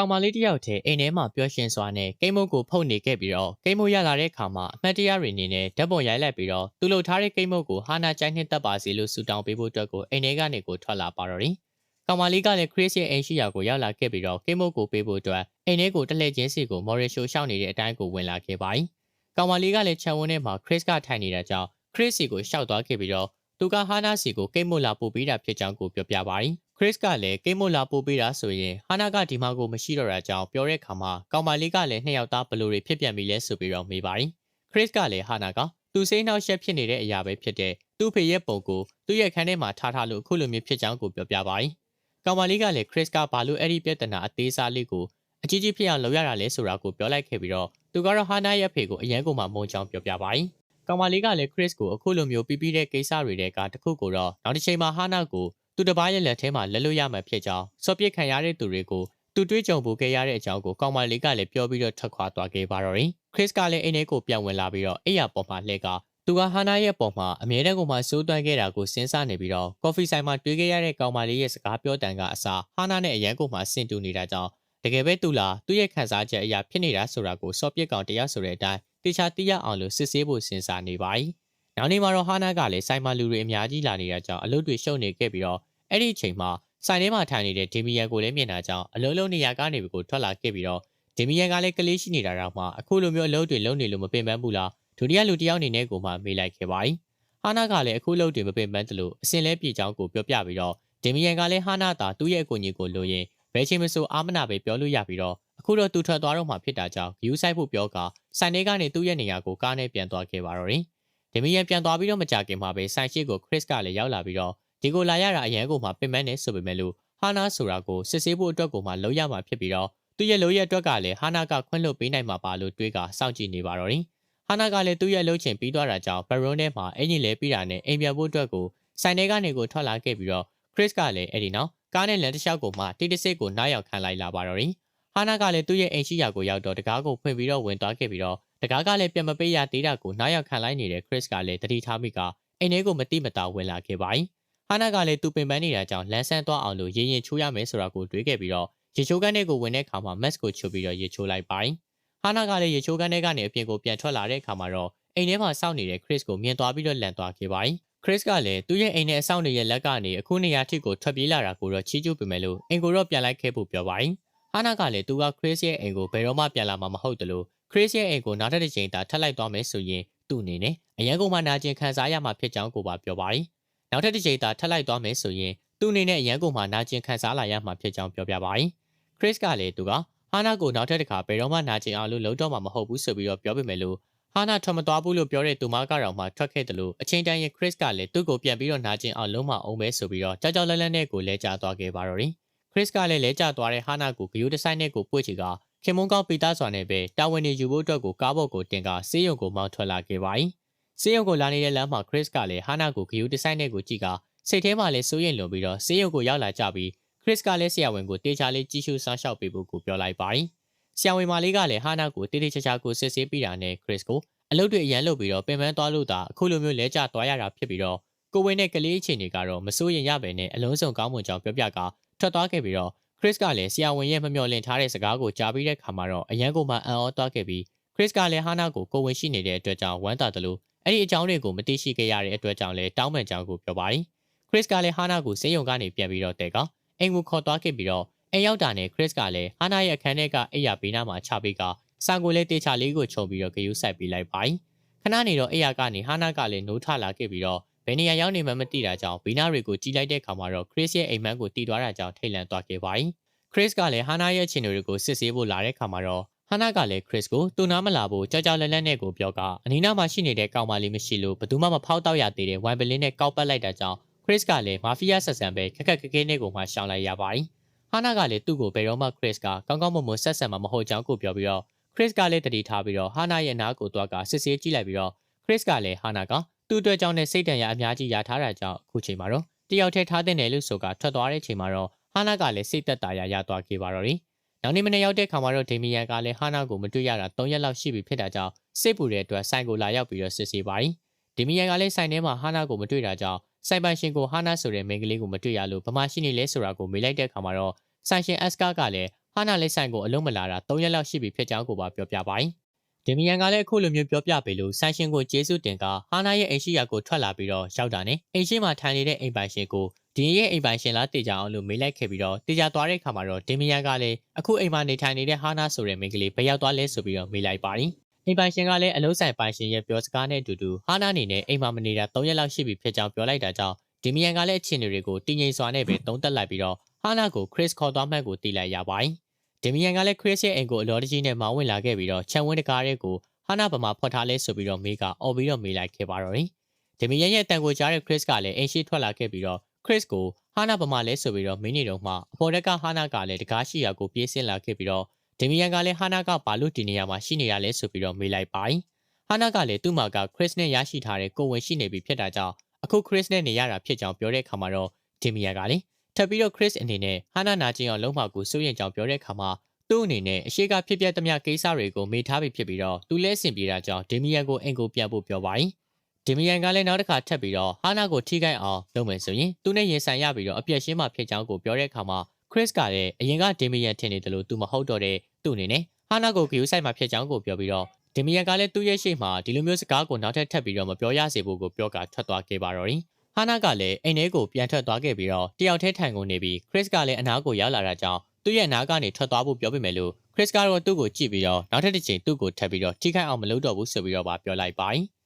ကောင်မလေးတစ်ယောက်တည်းအိမ်ထဲမှာပျော်ရွှင်စွာနဲ့ကိမ်းမုတ်ကိုဖုတ်နေခဲ့ပြီးတော့ကိမ်းမုတ်ရလာတဲ့အခါမှာအမှတ်တရတွေအနေနဲ့ဓာတ်ပုံရိုက်လိုက်ပြီးတော့သူ့လှုပ်ထားတဲ့ကိမ်းမုတ်ကိုဟာနာကြိုက်နှစ်သက်ပါစေလို့ဆုတောင်းပေးဖို့အတွက်ကိုအိမ်ထဲကနေကိုထွက်လာပါတော့တယ်။ကောင်မလေးကလည်းခရစ်ရဲ့အိမ်ရှိရာကိုရောက်လာခဲ့ပြီးတော့ကိမ်းမုတ်ကိုပေးဖို့အတွက်အိမ်ထဲကိုတက်လှည့်ချင်းစီကိုမော်ရီရှိုရှောက်နေတဲ့အတိုင်းကိုဝင်လာခဲ့ပါ යි ။ကောင်မလေးကလည်းခြံဝန်းထဲမှာခရစ်ကထိုင်နေတာကြောင့်ခရစ်စီကိုရှောက်သွားခဲ့ပြီးတော့သူကဟာနာစီကိုကိမ်းမုတ်လာပို့ပေးတာဖြစ်ကြောင်းကိုပြောပြပါ යි ။ ခရစ်ကလည်းကိတ်မွတ်လာပို့ပေးတာဆိုရင်ဟာနာကဒီမှာကိုမရှိတော့တာကြောင့်ပြောတဲ့အခါမှာကောင်မလေးကလည်းနှစ်ယောက်သားဘလိုတွေဖြစ်ပြန်ပြီလဲဆိုပြီးတော့မေးပါတယ်ခရစ်ကလည်းဟာနာကသူစိမ့်နောက်ရှက်ဖြစ်နေတဲ့အရာပဲဖြစ်တဲ့သူ့ဖေရဲ့ပုံကိုသူ့ရဲ့ခန်းထဲမှာထားထားလို့အခုလိုမျိုးဖြစ်ကြောင်းကိုပြောပြပါတယ်ကောင်မလေးကလည်းခရစ်ကဘာလို့အဲ့ဒီပြဿနာအသေးစားလေးကိုအကြီးကြီးဖြစ်အောင်လုပ်ရတာလဲဆိုတာကိုပြောလိုက်ခဲ့ပြီးတော့သူကတော့ဟာနာရဲ့ဖေကိုအရန်ကုန်မှမုန်းကြောင်းပြောပြပါတယ်ကောင်မလေးကလည်းခရစ်ကိုအခုလိုမျိုးပြီးပြီးတဲ့ကိစ္စတွေတဲကတခုကိုတော့နောက်တစ်ချိန်မှာဟာနာကို သူတစ်ပါးရဲ့လက်ထဲမှာလက်လွတ်ရမှာဖြစ်ကြောင်းစော့ပစ်ခံရတဲ့သူတွေကိုသူတွေးကြုံဖို့ခဲ့ရတဲ့အကြောင်းကိုကောင်မလေးကလည်းပြောပြီးတော့ထွက်ခွာသွားခဲ့ပါတော့တယ်။ခရစ်ကလည်းအိမ်ထဲကိုပြန်ဝင်လာပြီးတော့အိယာပေါ်မှာလှည့်ကသူကဟာနာရဲ့ပေါ်မှာအမြဲတမ်းကိုမှစိုးသွမ်းခဲ့တာကိုစဉ်းစားနေပြီးတော့ကော်ဖီဆိုင်မှာတွေ့ခဲ့ရတဲ့ကောင်မလေးရဲ့စကားပြောတန်ကအစားဟာနာနဲ့အရန်ကိုမှဆင်တူနေတာကြောင့်တကယ်ပဲသူလားသူ့ရဲ့ခံစားချက်အရာဖြစ်နေတာဆိုတာကိုစော့ပစ်ကောင်တရားဆိုတဲ့အတိုင်းတေချာတိရအောင်လို့စစ်ဆေးဖို့စဉ်းစားနေပါ යි ။နောက်နေ့မှာတော့ဟာနာကလည်းဆိုင်မှာလူတွေအများကြီးလာနေတာကြောင့်အလုပ်တွေရှုပ်နေခဲ့ပြီးတော့ အဲ့ဒီအချိန်မှာဆိုင်ထဲမှာထိုင်နေတဲ့ဒေမီယန်ကိုလည်းမြင်တာကြောင့်အလုံးလုံးနေရာကနေပြီးကိုထွက်လာခဲ့ပြီးတော့ဒေမီယန်ကလည်းကလေးရှိနေတာတော့မှအခုလိုမျိုးအလုပ်တွေလုပ်နေလို့မပင်ပန်းဘူးလားဒုတိယလူတစ်ယောက်အနေနဲ့ကိုမှမေးလိုက်ခဲ့ပါ යි ဟာနာကလည်းအခုလုပ်တွေမပင်ပန်းသလိုအစင်လဲပြေချောင်းကိုပြောပြပြီးတော့ဒေမီယန်ကလည်းဟာနာသာသူ့ရဲ့အကူအညီကိုလိုရင်ဘယ်ချိန်မဆိုအာမနာပဲပြောလို့ရပြီးတော့အခုတော့သူထွက်သွားတော့မှဖြစ်တာကြောင့်ဂယူးဆိုင်ဖို့ပြောကဆိုင်ထဲကနေသူ့ရဲ့နေရာကိုကားနဲ့ပြန်သွားခဲ့ပါတော့တယ်ဒေမီယန်ပြန်သွားပြီးတော့မကြခင်မှာပဲဆိုင်ရှိကိုခရစ်ကလည်းရောက်လာပြီးတော့ ဒီကိုလာရတာအရန်ကိုမှပင်ပန်းနေဆိုပေမဲ့လို့ဟာနာဆိုတာကိုစစ်ဆေးဖို့အတွက်ကိုမှလုံးရမှာဖြစ်ပြီးတော့သူ့ရဲ့လုံးရဲ့အတွက်ကလည်းဟာနာကခွင့်လွှတ်ပေးနိုင်မှာပါလို့တွေးကစောင့်ကြည့်နေပါတော့တယ်ဟာနာကလည်းသူ့ရဲ့လှုပ်ချင်ပြီးသွားတာကြောင့်ဘရွန်ထဲမှာအင်ဂျင်လဲပြီးတာနဲ့အိမ်ပြန်ဖို့အတွက်ကိုဆိုင်ထဲကနေကိုထွက်လာခဲ့ပြီးတော့ခရစ်ကလည်းအဲ့ဒီနောက်ကားနဲ့လမ်းတစ်လျှောက်ကိုမှတိတ်တဆိတ်ကိုနားရောက်ခံလိုက်လာပါတော့တယ်ဟာနာကလည်းသူ့ရဲ့အိမ်ရှိရာကိုရောက်တော့တကားကိုဖွင့်ပြီးတော့ဝင်သွားခဲ့ပြီးတော့တကားကလည်းပြန်မပေးရသေးတာကိုနားရောက်ခံလိုက်နေတဲ့ခရစ်ကလည်းတတိထားမိကအိမ်ထဲကိုမတိမတာဝင်လာခဲ့ပါ යි ဟာနာကလည်းသူပင်ပန်းနေတာကြောင့်လမ်းဆန်းသွားအောင်လို့ရေရင်ချိုးရမယ်ဆိုတာကိုတွေးခဲ့ပြီးတော့ရေချိုးကန်းထဲကိုဝင်တဲ့အခါမှာမက်စ်ကိုချုပ်ပြီးတော့ရေချိုးလိုက်ပိုင်းဟာနာကလည်းရေချိုးကန်းထဲကနေအပြင်ကိုပြန်ထွက်လာတဲ့အခါမှာတော့အိမ်ထဲမှာစောင့်နေတဲ့ခရစ်ကိုမြင်သွားပြီးတော့လန်သွားခဲ့ပိုင်းခရစ်ကလည်းသူ့ရဲ့အိမ်ထဲအဆောင်တွေရဲ့လက်ကနေအခုနေရာထိကိုထွက်ပြေးလာတာကိုတော့ချီးကျူးပေမဲ့လို့အိမ်ကိုတော့ပြန်လိုက်ခဲ့ဖို့ပြောပိုင်းဟာနာကလည်းသူကခရစ်ရဲ့အိမ်ကိုဘယ်တော့မှပြန်လာမှာမဟုတ်တယ်လို့ခရစ်ရဲ့အိမ်ကိုနောက်ထပ်တစ်ချိန်သာထပ်လိုက်သွားမယ်ဆိုရင်သူ့အနေနဲ့အရန်ကုန်မှနာကျင်ခံစားရမှာဖြစ်ကြောင်းကိုပါပြောပါတယ် နောက်ထပ်တစ်ချိန်သာထပ်လိုက်သွားမယ်ဆိုရင်သူ့အနေနဲ့အရန်ကုန်မှနာကျင်ခံစားလာရမှာဖြစ်ကြောင်းပြောပြပါ යි ခရစ်ကလည်းသူကဟာနာကိုနောက်ထပ်တစ်ခါဘယ်တော့မှနာကျင်အောင်လို့လုံးတော့မှာမဟုတ်ဘူးဆိုပြီးတော့ပြောပေမဲ့လို့ဟာနာထွက်မသွားဘူးလို့ပြောတဲ့သူမကတော့မှထွက်ခဲ့တယ်လို့အချိန်တိုင်းရင်ခရစ်ကလည်းသူ့ကိုပြန်ပြီးတော့နာကျင်အောင်လုံးမအောင်ပဲဆိုပြီးတော့ကြောက်ကြောက်လန့်လန့်နဲ့ကိုလဲကျသွားခဲ့ပါတော့တယ်ခရစ်ကလည်းလဲကျသွားတဲ့ဟာနာကိုဂယိုးတစ်ဆိုင်နဲ့ကိုပွေ့ချီကခင်မုန်းကောင်းပီတာစွာနဲ့ပဲတာဝန်နေယူဖို့အတွက်ကိုကားဘော့ကိုတင်ကဆေးရုံကိုမောင်းထွက်လာခဲ့ပါ යි ဆေးရုံကိုလာနေတဲ့လမ်းမှာခရစ်ကလည်းဟာနာကိုဂယိုးတစ်ဆိုင်နဲ့ကိုကြည့်ကစိတ်ထဲမှာလည်းစိုးရိမ်လွန်ပြီးတော့ဆေးရုံကိုရောက်လာကြပြီးခရစ်ကလည်းဆရာဝန်ကိုတေချာလေးကြီးရှုစောင့်ရှောက်ပေးဖို့ကိုပြောလိုက်ပါ යි ဆရာဝန်မလေးကလည်းဟာနာကိုတေးသေးချာချာကိုစစ်ဆေးပြီးတာနဲ့ခရစ်ကိုအလုပ်တွေအရန်လုပ်ပြီးတော့ပင်ပန်းသွားလို့သာအခုလိုမျိုးလဲကျသွားရတာဖြစ်ပြီးတော့ကိုဝင်းနဲ့ကလေးအခြေအနေကတော့မစိုးရင်ရပဲနဲ့အလုံးစုံကောင်းမွန်ကြောင်းပြောပြကထွက်သွားခဲ့ပြီးတော့ခရစ်ကလည်းဆရာဝန်ရဲ့မမျှော်လင့်ထားတဲ့စကားကိုကြားပြီးတဲ့ခါမှာတော့အရန်ကိုမှအံ့ဩသွားခဲ့ပြီးခရစ်ကလည်းဟာနာကိုကိုဝင်ရှိနေတဲ့အတွက်ကြောင့်ဝမ်းသာတယ်လို့ အဲ့ဒီအကြောင်းတွေကိုမသိရှိခဲ့ရတဲ့အတွက်ကြောင့်လည်းတောင်းပန်ကြောင်းကိုပြောပါတယ်ခရစ်ကလည်းဟာနာကိုစေယုံကနေပြန်ပြီးတော့တဲ့ကအိမ်ကိုခေါ်သွားခဲ့ပြီးတော့အိမ်ရောက်တာနဲ့ခရစ်ကလည်းဟာနာရဲ့အခန်းထဲကအိယာဘေးနားမှာချပေးကဆန်ကိုလည်းတေချာလေးကိုခြုံပြီးတော့ဂယုစိုက်ပေးလိုက်ပါခဏနေတော့အိယာကနေဟာနာကလည်းနိုးထလာခဲ့ပြီးတော့ဘယ်နေရာရောက်နေမှမသိတာကြောင့်ဘေးနာတွေကိုကြီးလိုက်တဲ့အခါမှာတော့ခရစ်ရဲ့အိမ်မန်းကိုတီးသွားတာကြောင့်ထိတ်လန့်သွားခဲ့ပါခရစ်ကလည်းဟာနာရဲ့ခြေတွေကိုစစ်ဆေးဖို့လာတဲ့အခါမှာတော့ ဟာနာကလည်းခရစ်ကိုသူနာမလာဖို့ကြောက်ကြောက်လန့်လန့်နဲ့ကိုပြောကအနီးနားမှာရှိနေတဲ့ကောင်မလေးမရှိလို့ဘယ်သူမှမဖောက်တော့ရသေးတဲ့ဝိုင်ပလင်းနဲ့ကောက်ပတ်လိုက်တာကြောင့်ခရစ်ကလည်းမာဖီးယားဆက်ဆံပဲခက်ခက်ခဲခဲနဲ့ကိုမှရှောင်လိုက်ရပါတယ်ဟာနာကလည်းသူ့ကိုဘယ်တော့မှခရစ်ကကောင်းကောင်းမွန်မွန်ဆက်ဆံမှာမဟုတ်ကြောင်းကိုပြောပြီးတော့ခရစ်ကလည်းတတိထားပြီးတော့ဟာနာရဲ့နားကိုတွားကစစ်ဆေးကြည့်လိုက်ပြီးတော့ခရစ်ကလည်းဟာနာကသူ့အတွက်ကြောင့်နဲ့စိတ်တန်ရအများကြီးရထားတာကြောင့်အခုချိန်မှာတော့တယောက်တည်းထားတဲ့နယ်လို့ဆိုကထွက်သွားတဲ့ချိန်မှာတော့ဟာနာကလည်းစိတ်သက်သာရရသွားခဲ့ပါတော့တယ် နောက်နေ့မနေ့ရောက်တဲ့ခါမှာတော့ဒေမီယန်ကလည်းဟာနာကိုမတွေ့ရတာ၃ရက်လောက်ရှိပြီဖြစ်တာကြောင့်စိတ်ပူတဲ့အတွက်ဆိုင်ကိုလာရောက်ပြီးတော့စစ်ဆေးပါတယ်ဒေမီယန်ကလည်းဆိုင်ထဲမှာဟာနာကိုမတွေ့တာကြောင့်ဆိုင်ပိုင်ရှင်ကိုဟာနာဆိုတဲ့မိန်းကလေးကိုမတွေ့ရလို့ဗမာရှိနေလဲဆိုတာကိုမေးလိုက်တဲ့အခါမှာတော့ဆိုင်ရှင်အက်စကာကလည်းဟာနာလက်ဆိုင်ကိုအလုံးမလာတာ၃ရက်လောက်ရှိပြီဖြစ်ကြောင်းကိုပါပြောပြပါတယ်။ဒီမီယန်ကလည်းအခုလိုမျိုးပြောပြပေလို့ဆန်ရှင်ကိုကျေးဇူးတင်ကဟာနာရဲ့အိမ်ရှိရာကိုထွက်လာပြီးတော့ရောက်တာနဲ့အိမ်ရှိမှာထိုင်နေတဲ့အိမ်ပိုင်ရှင်ကို ဒီရဲ့အိမ်ပိုင်ရှင်လားတေချာအောင်လို့မေးလိုက်ခဲ့ပြီးတော့တေချာသွားတဲ့အခါမှာတော့ဒီမီယန်ကလည်းအခုအိမ်မှာနေထိုင်နေတဲ့ဟာနာဆိုတဲ့မိန်းကလေးဘယ်ရောက်သွားလဲဆိုပြီးတော့မေးလိုက်ပါတယ်။အိမ်ပိုင်ရှင်ကလည်းအလုံးဆိုင်ပိုင်ရှင်ရဲ့ပြောစကားနဲ့အတူတူဟာနာအနေနဲ့အိမ်မှာမနေတာ၃ရက်လောက်ရှိပြီဖြစ်ကြောင်းပြောလိုက်တာကြောင့်ဒီမီယန်ကလည်းအချင်းတွေကိုတင်းငိမ်စွာနဲ့ပဲတုံးတက်လိုက်ပြီးတော့ဟာနာကိုခရစ်ခေါ်သွားမှတ်ကိုတီးလိုက်ရပါတယ်။ဒီမီယန်ကလည်းခရစ်ရဲ့အိမ်ကိုအလော်တကြီးနဲ့မောင်းဝင်လာခဲ့ပြီးတော့ခြံဝင်းတကားရဲကိုဟာနာဗမာဖွက်ထားလဲဆိုပြီးတော့မေးကအော်ပြီးတော့မေးလိုက်ခဲ့ပါတော့တယ်။ဒီမီယန်ရဲ့တန်ကိုကြားတဲ့ခရစ်ကလည်းအိမ်ရှိထွက်လာခဲ့ပြီးတော့ ခရစ်ကိုဟာနာဗမာလဲဆိုပြီးတော့မင်းနေတော့မှအပေါ်တက်ကဟာနာကလည်းတကားရှိရာကိုပြေးဆင်းလာခဲ့ပြီးတော့ဒီမီယန်ကလည်းဟာနာကဘာလို့ဒီနေရာမှာရှိနေရလဲဆိုပြီးတော့မေးလိုက်ပါတယ်။ဟာနာကလည်းသူ့မှာကခရစ်နဲ့ရရှိထားတဲ့ကိုဝင်ရှိနေပြီဖြစ်တာကြောင့်အခုခရစ်နဲ့နေရတာဖြစ်ကြောင်းပြောတဲ့အခါမှာတော့ဒီမီယန်ကလည်းထပ်ပြီးတော့ခရစ်အနေနဲ့ဟာနာနာကျင်အောင်လုံးမကိုစိုးရင်ကြောင်ပြောတဲ့အခါမှာသူ့အနေနဲ့အရှိကဖြစ်ပျက်သမျှကိစ္စတွေကိုမေ့ထားပြီးဖြစ်ပြီးတော့သူလဲဆင်ပြေတာကြောင့်ဒီမီယန်ကိုအင်ကိုပြန်ဖို့ပြောပါတ ယ်။ဒီမီယန်ကလည်းနောက်တစ်ခါထပ်ပြီးတော့ဟာနာကိုထိခိုက်အောင်လုပ်မယ်ဆိုရင်သူနဲ့ရင်ဆိုင်ရပြီးတော့အပြက်ရှင်းမှဖြစ်ကြောင်းကိုပြောတဲ့အခါမှာခရစ်ကလည်းအရင်ကဒီမီယန်ထင်နေတယ်လို့သူမဟုတ်တော့တဲ့သူ့အနေနဲ့ဟာနာကိုဂယူဆိုင်မှဖြစ်ကြောင်းကိုပြောပြီးတော့ဒီမီယန်ကလည်းသူ့ရဲ့ရှေ့မှာဒီလိုမျိုးစကားကိုနောက်ထပ်ထပ်ပြီးတော့မပြောရစေဖို့ကိုပြောကထွက်သွားခဲ့ပါတော့တယ်။ဟာနာကလည်းအိမ်ထဲကိုပြန်ထွက်သွားခဲ့ပြီးတော့တယောက်တည်းထိုင်ကုန်နေပြီးခရစ်ကလည်းအနားကိုရောက်လာတာကြောင့်သူ့ရဲ့နားကနေထွက်သွားဖို့ပြောပြမယ်လို့ခရစ်ကတော့သူ့ကိုကြည့်ပြီးတော့နောက်ထပ်တစ်ချိန်သူ့ကိုထပ်ပြီးတော့ထိခိုက်အောင်မလုပ်တော့ဘူးဆိုပြီးတော့ပါပြောလိုက်ပါတယ်။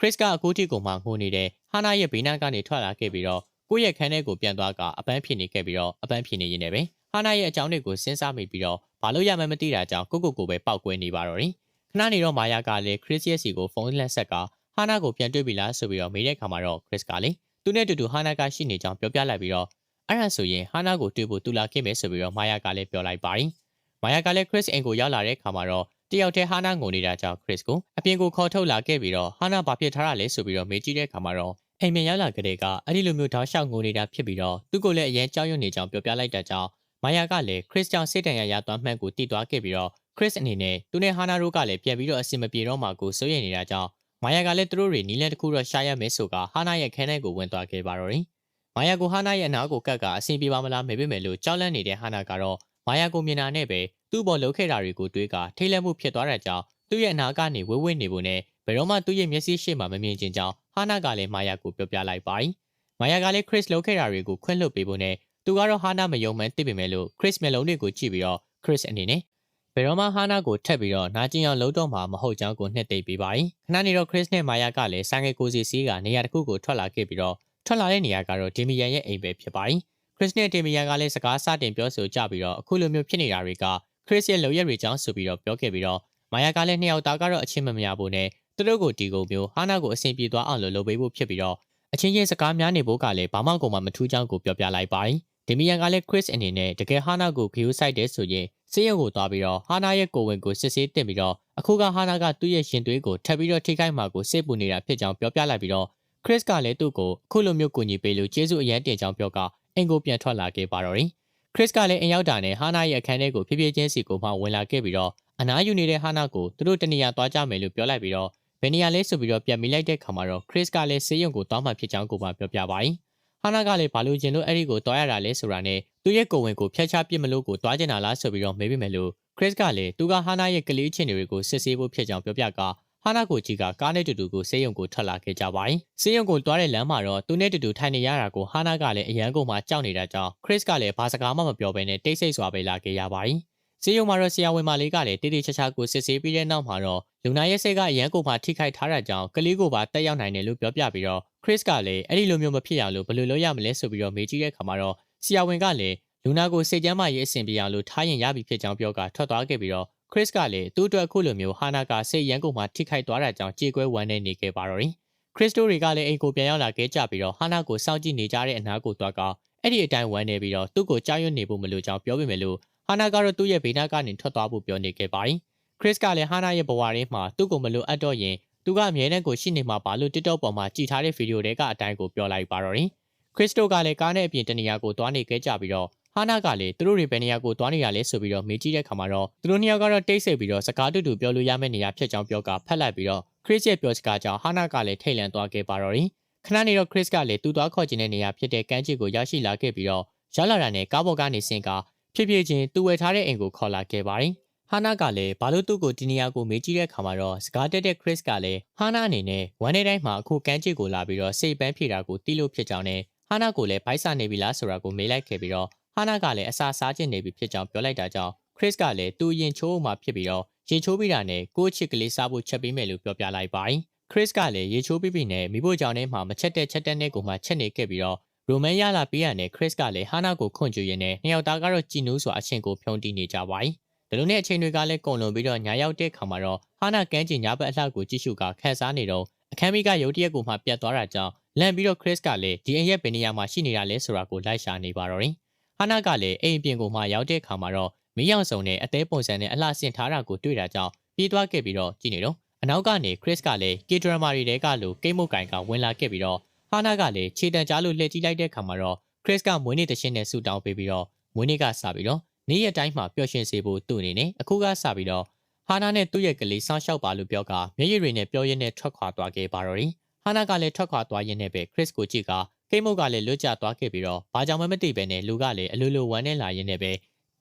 ခရစ်ကအခုထိကိုမှငိုနေတဲ့ဟာနာရဲ့ဘေးနားကနေထွက်လာခဲ့ပြီးတော့ကိုယ့်ရဲ့ခန်းထဲကိုပြန်သွားကအပန်းဖြေနေခဲ့ပြီးတော့အပန်းဖြေနေရင်းနဲ့ပဲဟာနာရဲ့အကြောင်းတွေကိုစဉ်းစားမိပြီးတော့ဘာလို့ရမှန်းမသိတာကြောင့်ကိုကိုကိုပဲပောက်ကွဲနေပါတော့တယ်။ခဏနေတော့မာယာကလည်းခရစ်ရဲ့စီကိုဖုန်းလက်ဆက်ကဟာနာကိုပြန်တွေ့ပြီလားဆိုပြီးတော့မေးတဲ့အခါမှာတော့ခရစ်ကလည်းသူနဲ့တူတူဟာနာကရှိနေကြောင်းပြောပြလိုက်ပြီးတော့အဲ့ဒါဆိုရင်ဟာနာကိုတွေ့ဖို့တူလာခဲ့မယ်ဆိုပြီးတော့မာယာကလည်းပြောလိုက်ပါတယ်။မာယာကလည်းခရစ်အင်ကိုရောက်လာတဲ့အခါမှာတော့ တယောက်တည်းဟာနာငိုနေတာကြောင့်ခရစ်ကိုအပြင်ကိုခေါ်ထုတ်လာခဲ့ပြီးတော့ဟာနာဘာဖြစ်ထားတာလဲဆိုပြီးတော့မေးကြည့်တဲ့အခါမှာတော့အိမ်မရောက်လာကြတဲ့ကအဲ့ဒီလိုမျိုးတောက်လျှောက်ငိုနေတာဖြစ်ပြီးတော့သူ့ကိုလည်းအရင်ကြောက်ရွံ့နေကြောင်းပြောပြလိုက်တဲ့ကြောင့်မာယာကလည်းခရစ်ကြောင့်စိတ်တန်ရရသွားမှန်ကိုတည်သွားခဲ့ပြီးတော့ခရစ်အနေနဲ့သူနဲ့ဟာနာတို့ကလည်းပြန်ပြီးတော့အဆင်မပြေတော့မှကိုစိုးရိမ်နေတာကြောင့်မာယာကလည်းသူတို့တွေနီးလန်းတစ်ခုတော့ရှာရမယ်ဆိုကဟာနာရဲ့ခန်းထဲကိုဝင်သွားခဲ့ပါတော့တယ်။မာယာကိုဟာနာရဲ့အနားကိုကတ်ကအဆင်ပြေပါမလားမေးပေးမယ်လို့ကြောက်လန့်နေတဲ့ဟာနာကတော့မာယာကိုမြင်တာနဲ့ပဲ သူ့ပေါ်လှုပ်ခဲ့တာတွေကိုတွေးကထိတ်လန့်မှုဖြစ်သွားတဲ့ကြောင့်သူ့ရဲ့အနာကနေဝဲဝဲနေဖို့နဲ့ဘယ်တော့မှသူ့ရဲ့မျက်စိရှိမှမမြင်ချင်ကြောင်းဟာနာကလည်းမာယာကိုပြောပြလိုက်ပါတယ်။မာယာကလည်းခရစ်လှုပ်ခဲ့တာတွေကိုခွင့်လွှတ်ပေးဖို့နဲ့သူကတော့ဟာနာမယုံမှန်းသိပေမဲ့လို့ခရစ်မျက်လုံးတွေကိုကြည့်ပြီးတော့ခရစ်အနေနဲ့ဘယ်တော့မှဟာနာကိုထက်ပြီးတော့နာကျင်အောင်လှုပ်တော့မှာမဟုတ်ကြောင်းကိုနှစ်သိမ့်ပေးပါတယ်။ခဏနေတော့ခရစ်နဲ့မာယာကလည်းဆိုင်ကယ်ကိုစီစီကနေရာတစ်ခုကိုထွက်လာခဲ့ပြီးတော့ထွက်လာတဲ့နေရာကတော့ဒီမီယန်ရဲ့အိမ်ပဲဖြစ်ပါတယ်။ခရစ်နဲ့ဒီမီယန်ကလည်းစကားစတင်ပြောဆိုကြပြီးတော့အခုလိုမျိုးဖြစ်နေတာတွေက ခရစ်ရဲ့လုံရက်တွေကြောင်းဆိုပြီးတော့ပြောခဲ့ပြီးတော့မာယာကလည်းနှစ်ယောက်သားကတော့အချင်းမမရဖို့နဲ့သူတို့ကိုဒီကုံမျိုးဟာနာကိုအဆင်ပြေသွားအောင်လို့လုပ်ပေးဖို့ဖြစ်ပြီးတော့အချင်းချင်းစကားများနေဖို့ကလည်းဘာမှကိုမှမထူးကြောင်းကိုပြောပြလိုက်ပါတယ်။ဒီမီယန်ကလည်းခရစ်အနေနဲ့တကယ်ဟာနာကိုဂယူဆိုင်တယ်ဆိုရင်စေးရုံကိုသွားပြီးတော့ဟာနာရဲ့ကိုဝင်ကိုစစ်ဆေးတင်ပြီးတော့အခုကဟာနာကသူ့ရဲ့ရှင်သွေးကိုထပ်ပြီးတော့ထိခိုက်မှာကိုစစ်ပူနေတာဖြစ်ကြောင်းပြောပြလိုက်ပြီးတော့ခရစ်ကလည်းသူ့ကိုအခုလိုမျိုးကူညီပေးလို့ကျေးဇူးအရန်တင်ကြောင်းပြောကအင်ကိုပြန်ထွက်လာခဲ့ပါတော့တယ် ခရစ်ကလည်းအင်ရောက်တာနဲ့ဟာနာရဲ့အခန်းထဲကိုဖြည်းဖြည်းချင်းစီကိုမှဝင်လာခဲ့ပြီးတော့အနားယူနေတဲ့ဟာနာကိုသူတို့တနေရာသွားကြမယ်လို့ပြောလိုက်ပြီးတော့ဘယ်နေရာလဲဆိုပြီးတော့ပြန်မိလိုက်တဲ့ခါမှာတော့ခရစ်ကလည်းစေးရုံကိုသွားမှဖြစ်ကြောင်းကိုမှပြောပြပါတယ်ဟာနာကလည်းဘာလို့ကျင်လို့အဲ့ဒီကိုတွားရတာလဲဆိုတာနဲ့သူ့ရဲ့ကိုယ်ဝင်ကိုဖျက်ချပစ်မလို့ကိုတွားကျင်တာလားဆိုပြီးတော့မေးပြီးမယ်လို့ခရစ်ကလည်းသူကဟာနာရဲ့ကလေးချင်းတွေကိုစစ်ဆေးဖို့ဖြစ်ကြောင်းပြောပြက ဟာနာကိုကြီးကကားနဲ့တူတူကိုစေးရုံကိုထွက်လာခဲ့ကြပါတယ်။စေးရုံကိုတွားတဲ့လမ်းမှာတော့သူနဲ့တူတူထိုင်နေရတာကိုဟာနာကလည်းအရန်ကုန်မှကြောက်နေတာကြောင့်ခရစ်ကလည်းဘာစကားမှမပြောဘဲနဲ့တိတ်ဆိတ်စွာပဲလာခဲ့ရပါတယ်။စေးရုံမှာတော့ဆရာဝန်မလေးကလည်းတိတိကျကျကိုစစ်ဆေးပြီးတဲ့နောက်မှာတော့လူနာရဲ့စိတ်ကအရန်ကုန်မှထိခိုက်ထားတာကြောင့်ကလေးကိုပါတက်ရောက်နိုင်တယ်လို့ပြောပြပြီးတော့ခရစ်ကလည်းအဲ့ဒီလိုမျိုးမဖြစ်အောင်လို့ဘယ်လိုလုပ်ရမလဲဆိုပြီးတော့မေးကြည့်တဲ့အခါမှာတော့ဆရာဝန်ကလည်းလူနာကိုစိတ်ကြမ်းမှရေးအဆင်ပြေအောင်လို့ထားရင်ရပြီဖြစ်ကြောင်းပြောကထွက်သွားခဲ့ပြီးတော့ ခရစ်ကလည်းသူ့အတွက်အခုလိုမျိုးဟာနာကစိတ်ရန်ကုန်မှထိခိုက်သွားတာကြောင့်ကြေကွဲဝမ်းနေနေခဲ့ပါတော့တယ်ခရစ်တိုတွေကလည်းအိမ်ကိုပြန်ရောက်လာခဲ့ကြပြီးတော့ဟာနာကိုစောင့်ကြည့်နေကြတဲ့အနာကိုသွားကအဲ့ဒီအတိုင်းဝမ်းနေပြီးတော့သူ့ကိုကြားရွံ့နေဖို့မလိုကြောင်းပြောပြမယ်လို့ဟာနာကတော့သူ့ရဲ့ဘေးနားကနေထွက်သွားဖို့ပြောနေခဲ့ပါတယ်ခရစ်ကလည်းဟာနာရဲ့ဘဝရင်းမှာသူ့ကိုမလိုအပ်တော့ရင်သူကအမြဲတမ်းကိုရှိနေမှာပါလို့ TikTok ပေါ်မှာကြည်ထားတဲ့ဗီဒီယိုတွေကအတိုင်းကိုပြောလိုက်ပါတော့တယ်ခရစ်တိုကလည်းကားနဲ့အပြင်တနေရာကိုသွားနေခဲ့ကြပြီးတော့ ဟာနာကလည်းသူတို့တွေဘယ်နေရာကိုသွားနေရလဲဆိုပြီးတော့မေးကြည့်တဲ့ခါမှာတော့သူတို့နှစ်ယောက်ကတော့တိတ်ဆိတ်ပြီးတော့စကားတူတူပြောလို့ရမယ့်နေရာဖြစ်ကြောင်းပြောကဖက်လိုက်ပြီးတော့ခရစ်ရဲ့ပြောစကားကြောင့်ဟာနာကလည်းထိတ်လန့်သွားခဲ့ပါတော့တယ်ခဏနေတော့ခရစ်ကလည်းသူ့သွားခေါ်ခြင်းတဲ့နေရာဖြစ်တဲ့ကမ်းခြေကိုရောက်ရှိလာခဲ့ပြီးတော့ရောက်လာတာနဲ့ကားပေါ်ကနေဆင်းကဖြစ်ဖြစ်ချင်းသူဝယ်ထားတဲ့အိမ်ကိုခေါ်လာခဲ့ပါတယ်ဟာနာကလည်းဘာလို့သူ့ကိုဒီနေရာကိုမေးကြည့်တဲ့အခါမှာတော့စကားတက်တဲ့ Chris ကလည်းဟာနာအနေနဲ့ဝမ်းနေတိုင်းမှာအခုကန်းချစ်ကိုလာပြီးတော့စိတ်ပန်းဖြေတာကိုတီးလို့ဖြစ်ကြောင်းနဲ့ဟာနာကိုလည်းဗိုက်စာနေပြီလားဆိုတာကိုမေးလိုက်ခဲ့ပြီးတော့ ဟာနာကလည်းအစာစားခြင်းနေပြီဖြစ်ကြောင်းပြောလိုက်တာကြောင့် Chris ကလည်းသူ့ရင်ချိုးမှဖြစ်ပြီးတော့ရေချိုးပြီးတာနဲ့ကိုယ့်ချစ်ကလေးစားဖို့ချက်ပေးမယ်လို့ပြောပြလိုက်ပါတယ် Chris ကလည်းရေချိုးပြီးပြီနဲ့မိဖို့ကြောင့်ထဲမှာမချက်တဲ့ချက်တဲ့နဲ့ကိုမှချက်နေခဲ့ပြီးတော့ရိုမန်ရလာပေးရတဲ့ Chris ကလည်းဟာနာကိုခွန့်ကျူရင်းနဲ့နှစ်ယောက်သားကတော့ကြည်နူးစွာအချင်းကိုဖြုံးတီးနေကြပါတယ်ဒါလိုနဲ့အချိန်တွေကလည်းကုန်လွန်ပြီးတော့ညာရောက်တဲ့ခါမှာတော့ဟာနာကန်းကျင်ညာဘက်အလှကိုကြည့်ရှုကခန်းစားနေတော့အခန်းမိကရုတ်တရက်ကိုမှပြတ်သွားတာကြောင့်လန့်ပြီးတော့ Chris ကလည်းဒီအိမ်ရဲ့ဘယ်နေရာမှာရှိနေတာလဲဆိုတာကိုလိုက်ရှာနေပါတော့တယ် ဟာနာကလည်းအိမ်အပြင်ကိုမှရောက်တဲ့ခါမှာတော့မီးရောင်စုံနဲ့အသေးပုံစံနဲ့အလှဆင်ထားတာကိုတွေ့တာကြောင့်ပြေးသွားခဲ့ပြီးတော့ကြည့်နေတော့အနောက်ကနေ Chris ကလည်း K drama တွေတဲကလိုကိတ်မုတ်ကင်ကဝင်လာခဲ့ပြီးတော့ဟာနာကလည်းခြေတံကြားလို့လှည့်ကြည့်လိုက်တဲ့ခါမှာတော့ Chris ကမွေးနေ့တရှင်းနဲ့ဆူတောင်းပေးပြီးတော့မွေးနေ့ကစပြီးတော့နေ့ရက်တိုင်းမှာပျော်ရွှင်စေဖို့သူ့အနေနဲ့အခုကစပြီးတော့ဟာနာနဲ့သူ့ရဲ့ကလေးစောင်းလျှောက်ပါလို့ပြောကမျက်ရည်တွေနဲ့ပြောရင်းနဲ့ထွက်ခွာသွားခဲ့ပါတော့တယ်ဟာနာကလည်းထွက်ခွာသွားရင်းနဲ့ပဲ Chris ကိုကြည့်က ကိတ်မုတ်ကလည်းလွတ်ကျသွားခဲ့ပြီးတော့ဘာကြောင့်မှမသိပဲနဲ့လူကလည်းအလိုလိုဝမ်းနဲ့လာရင်းနဲ့ပဲ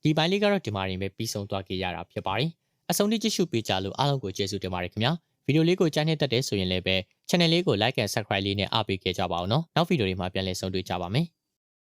ဒီပိုင်းလေးကတော့ဒီမှာရင်ပဲပြီးဆုံးသွားခဲ့ရတာဖြစ်ပါတယ်အဆုံးထိကြည့်ရှုပေးကြလို့အားလုံးကိုကျေးဇူးတင်ပါတယ်ခင်ဗျာဗီဒီယိုလေးကိုကြိုက်နေတဲ့တဲ့ဆိုရင်လည်းပဲ channel လေးကို like and subscribe လေးနဲ့အားပေးခဲ့ကြပါအောင်နော်နောက်ဗီဒီယိုတွေမှာပြန်လည်ဆုံတွေ့ကြပါမယ်